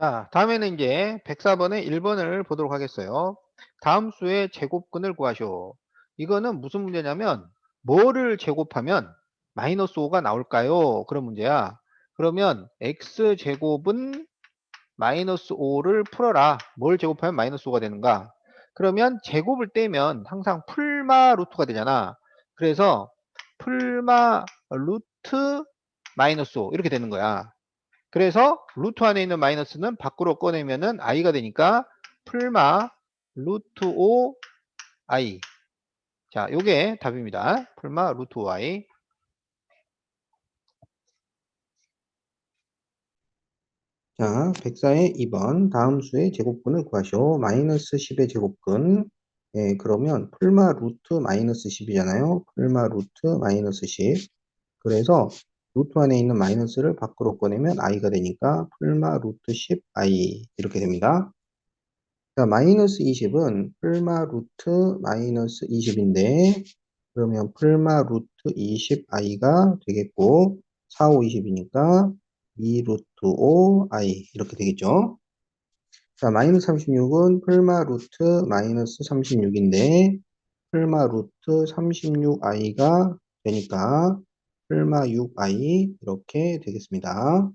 자, 다음에는 이제 104번의 1번을 보도록 하겠어요. 다음 수의 제곱근을 구하시오. 이거는 무슨 문제냐면 뭐를 제곱하면 마이너스 5가 나올까요? 그런 문제야. 그러면 x제곱은 마이너스 5를 풀어라. 뭘 제곱하면 마이너스 5가 되는가? 그러면 제곱을 떼면 항상 풀마 루트가 되잖아. 그래서 풀마 루트 마이너스 5 이렇게 되는 거야. 그래서 루트 안에 있는 마이너스는 밖으로 꺼내면은 i가 되니까 풀마 루트 5 i 자 요게 답입니다 풀마 루트 5 i 자, 104의 2번 다음 수의 제곱근을 구하시오. 마이너스 10의 제곱근. 예, 그러면 풀마 루트 마이너스 10이잖아요. 풀마 루트 마이너스 10. 그래서 루트 안에 있는 마이너스를 밖으로 꺼내면 i가 되니까 풀마 루트 10i 이렇게 됩니다. 자, 마이너스 20은 풀마 루트 마이너스 20인데 그러면 풀마 루트 20i가 되겠고 4, 5, 20이니까 2 루트 5i 이렇게 되겠죠. 자, 마이너스 36은 풀마 루트 마이너스 36인데 풀마 루트 36i가 되니까 풀마 6i 이렇게 되겠습니다.